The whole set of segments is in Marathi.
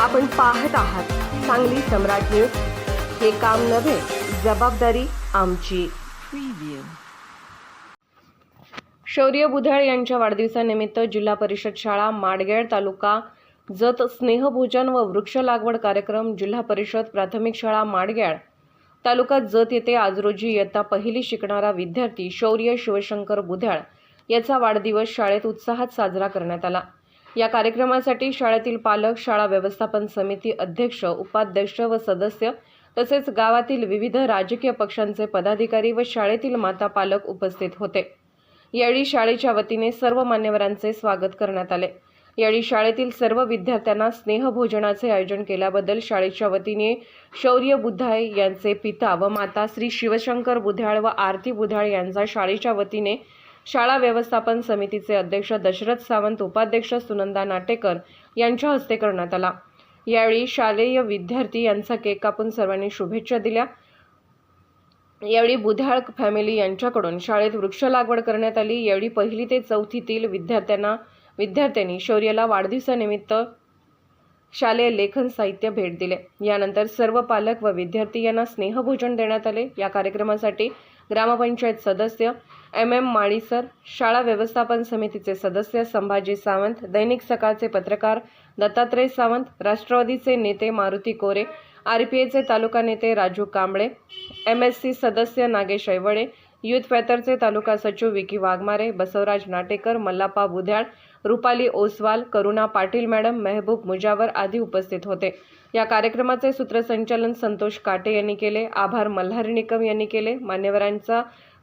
आपण पाहत आहात सांगली सम्राट न्यूज. हे काम नव्हे जबाबदारी आमची. शौर्य बुधाळ यांच्या वाढदिवसानिमित्त जिल्हा परिषद शाळा माडगेळ तालुका जत स्नेहभोजन व वृक्ष लागवड कार्यक्रम जिल्हा परिषद प्राथमिक शाळा माडगेळ तालुका जत येथे आज रोजी इयत्ता पहिली शिकणारा विद्यार्थी शौर्य शिवशंकर बुधाळ याचा वाढदिवस शाळेत उत्साहात साजरा करण्यात आला. या कार्यक्रमासाठी शाळेतील पालक शाळा व्यवस्थापन समिती अध्यक्ष उपाध्यक्ष व सदस्य तसेच गावातील विविध राजकीय पक्षांचे पदाधिकारी व शाळेतील माता पालक उपस्थित होते. यावेळी शाळेच्या वतीने सर्व मान्यवरांचे स्वागत करण्यात आले. यावेळी शाळेतील सर्व विद्यार्थ्यांना स्नेहभोजनाचे आयोजन केल्याबद्दल शाळेच्या वतीने शौर्य बुद्धाय यांचे पिता व माता श्री शिवशंकर बुधाळ व आरती बुधाळ यांचा शाळेच्या वतीने शाळा व्यवस्थापन समितीचे अध्यक्ष दशरथ सावंत उपाध्यक्ष सुनंदा नाटेकर यांच्या हस्ते करण्यात आला. यावेळी शालेय विद्यार्थी यांचा केक कापून सर्वांनी शुभेच्छा दिल्या. यावेळी बुधाळ फॅमिली यांच्याकडून शाळेत वृक्ष लागवड करण्यात आली. यावेळी पहिली ते चौथीतील विद्यार्थ्यांना विद्यार्थ्यांनी शौर्याला वाढदिवसानिमित्त शालेय लेखन साहित्य भेट दिले. यानंतर सर्व पालक व विद्यार्थी यांना स्नेहभोजन देण्यात आले. या कार्यक्रमासाठी ग्रामपंचायत सदस्य एम एम माळीसर शाळा व्यवस्थापन समितीचे सदस्य संभाजी सावंत दैनिक सकाळचे पत्रकार दत्तात्रय सावंत राष्ट्रवादीचे नेते मारुती कोरे आर पी एचे तालुका नेते Raju Kamble M S C सदस्य नागेश ऐवळे युथ फॅथरचे तालुका सचिव विकी वाघमारे बसवराज नाटेकर मल्लापा बुध्याळ रुपाली ओसवाल करुणा पाटील मॅडम मेहबूब मुजावर आदी उपस्थित होते. या कार्यक्रमाचे सूत्रसंचालन संतोष काटे यांनी केले. आभार मल्हारी निकम यांनी केले. मान्यवरांचा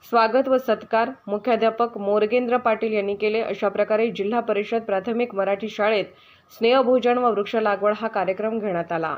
स्वागत व सत्कार मुख्याध्यापक मोरगेंद्र पाटील यांनी केले. अशा प्रकारे जिल्हा परिषद प्राथमिक मराठी शाळेत स्नेहभोजन व वृक्ष लागवड हा कार्यक्रम घेण्यात आला.